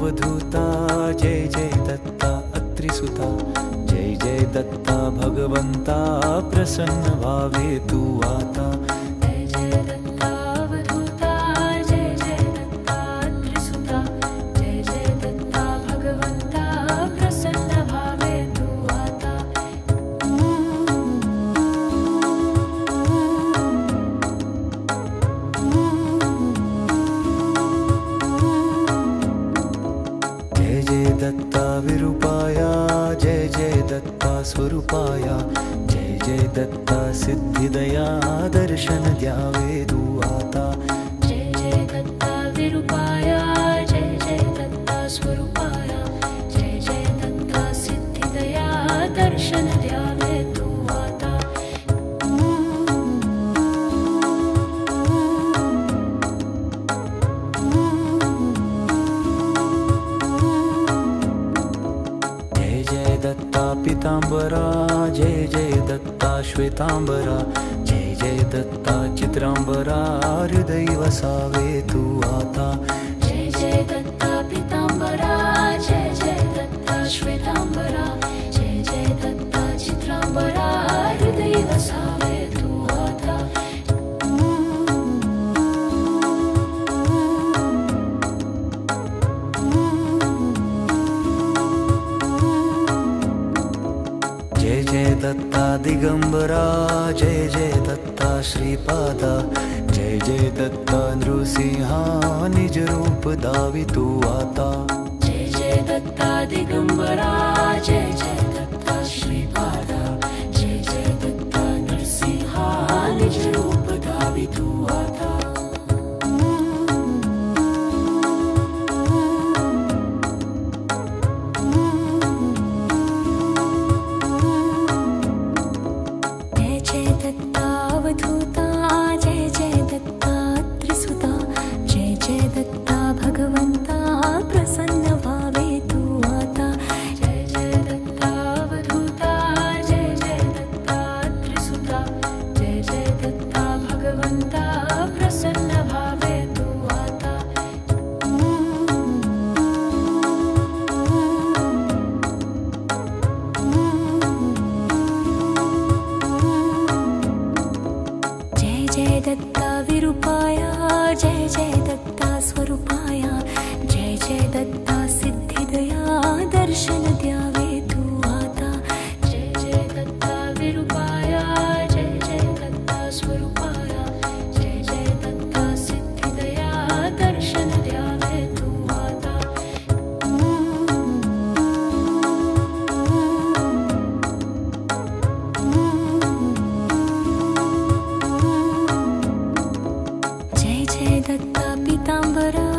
अवधूता जय जय दत्ता अत्रिसुता। जय जय दत्ता भगवंता प्रसन्न भावे तू आता। स्वरूपाया। जय जय दत्ता सिद्धिदया, दर्शन द्यावे तू आता जय जय दत्ता विरूपाया, जय जय दत्ता स्वरूपा। चितम्बरा जय जय दत्ता श्वेताम्बरा जय जय दत्ता चित्राम्बरा हृदयवसावे तु आता। जय जय दत्ता पादा। जय जय दत्ता नृसिंहा निज रूप दावि तू आता। जय जय दत्ता दिगंबरा, जय जय दत्ता श्री पादा जय जय दत्ता नृसिंहा निज रूप दावि तू आता। 接。दत्ता पीताम्बरा।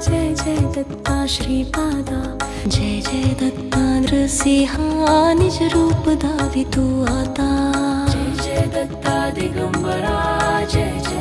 जय जय दत्ता श्रीपादा। जय जय दत्ता द्रिहानिजरूपधातु आता। जय जय दत्ता दिगम्बरा जय जय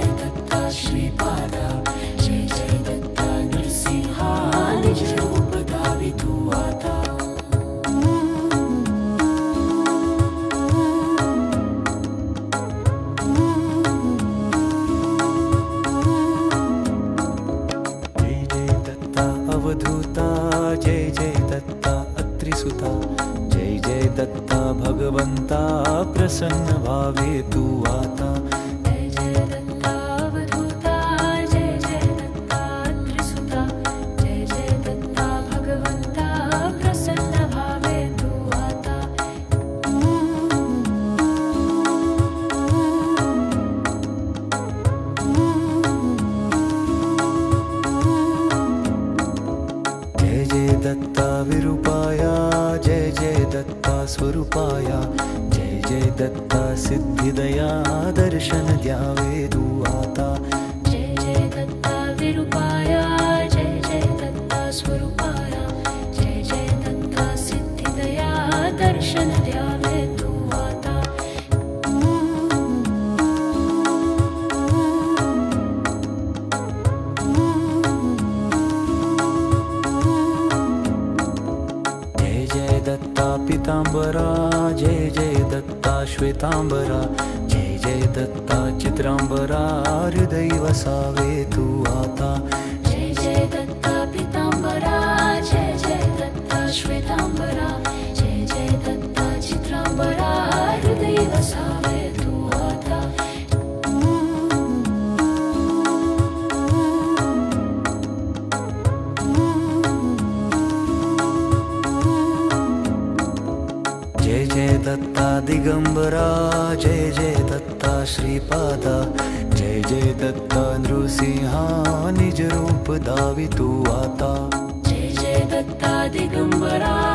जय जय दत्ता भगवंता प्रसन्न भावे तू आता। दर्शन द्यावे तू आता जय जय दत्ता विरूपाया जय जय दत्ता स्वरूपाया जय जय दत्ता दर्शन द्यावे तू आता जय जय दत्ता पिताम्बरा जय जय दत्ता दत्ता चित्राम्बरा हृदय वसावे तू आता। जय जय दत्ता पीताम्बरा जय जय दत्ता श्वेताम्बरा जय जय दत्ता चित्राम्बरा हृदय वसावे आता। जय जय दत्ता दिगंबरा जय जय दत्ता श्रीपादा। जय जय दत्ता नृसिंहा निज रूप दावी तू आता जय जय दत्ता दिगंबरा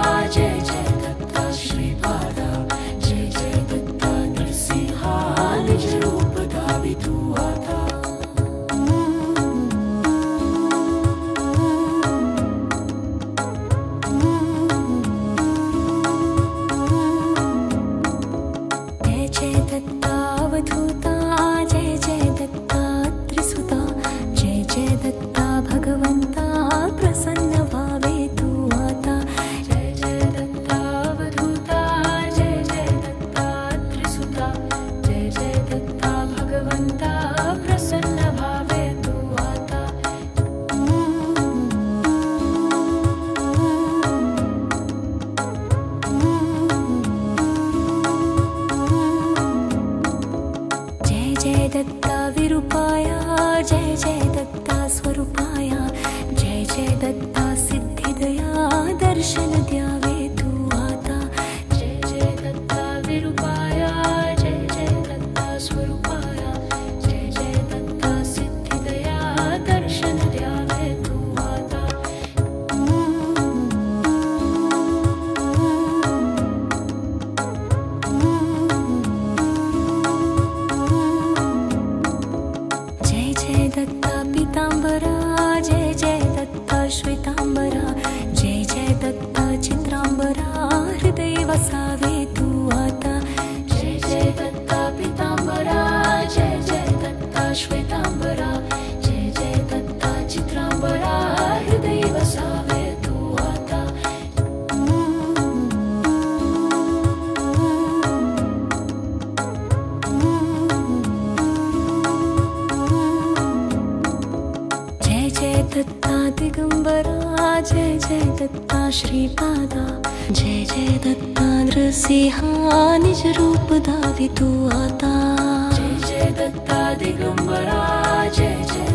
दत्ता विरूपाया जय जय दत्ता स्वरूपाया जय जय दत्ता सिद्धिदया दर्शन द्यावे श्रीपादा। जय जय दत्ता नृसिंहा निज रूप दावी तू आता। जय जय दत्ता दिगंबरा जय जय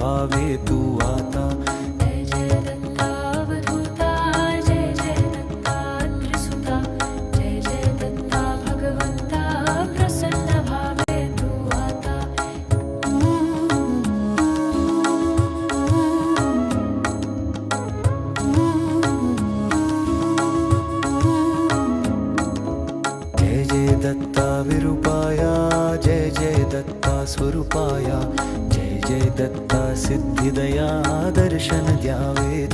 तू आता। जय जय दत्ता विरूपाया जय जय दत्ता स्वरूपाया जय जय दत्ता सिद्धिदया दर्शन द्यावे तू आता